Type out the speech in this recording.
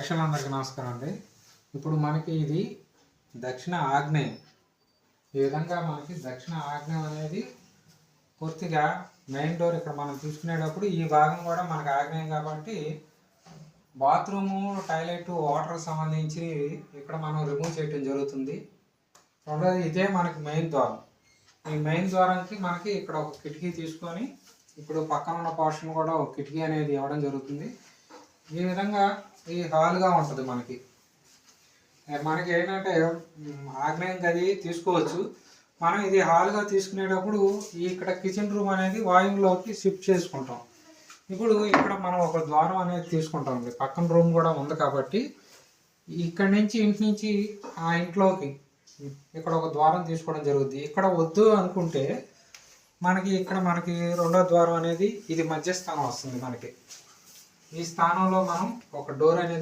ప్రేక్షకులందరికీ నమస్కారం అండి. ఇప్పుడు మనకి ఇది దక్షిణ ఆగ్నేయం. ఈ విధంగా మనకి దక్షిణ ఆగ్నేయం అనేది పూర్తిగా మెయిన్ డోర్ ఇక్కడ మనం చూసుకునేటప్పుడు ఈ భాగం కూడా మనకి ఆగ్నేయం కాబట్టి బాత్రూము టాయిలెట్ వాటర్ సంబంధించి ఇక్కడ మనం రిమూవ్ చేయడం జరుగుతుంది. రెండోది ఇదే మనకి మెయిన్ ద్వారం. ఈ మెయిన్ ద్వారానికి మనకి ఇక్కడ ఒక కిటికీ తీసుకొని ఇప్పుడు పక్కన ఉన్న పోర్షన్ కూడా ఒక కిటికీ అనేది ఇవ్వడం జరుగుతుంది. ఈ విధంగా ఈ హాల్గా ఉంటుంది మనకి. మనకి ఏంటంటే ఆగ్నేయం గది తీసుకోవచ్చు. మనం ఇది హాల్గా తీసుకునేటప్పుడు ఇక్కడ కిచెన్ రూమ్ అనేది వాయువులోకి షిఫ్ట్ చేసుకుంటాం. ఇప్పుడు ఇక్కడ మనం ఒక ద్వారం అనేది తీసుకుంటాం పక్కన రూమ్ కూడా ఉంది కాబట్టి ఇక్కడ నుంచి ఇంటి నుంచి ఆ ఇంట్లోకి ఇక్కడ ఒక ద్వారం తీసుకోవడం జరుగుద్ది. ఇక్కడ వద్దు అనుకుంటే మనకి ఇక్కడ మనకి రెండో ద్వారం అనేది ఇది మధ్యస్థానం వస్తుంది మనకి. ఈ స్థానంలో మనం ఒక డోర్ అనేది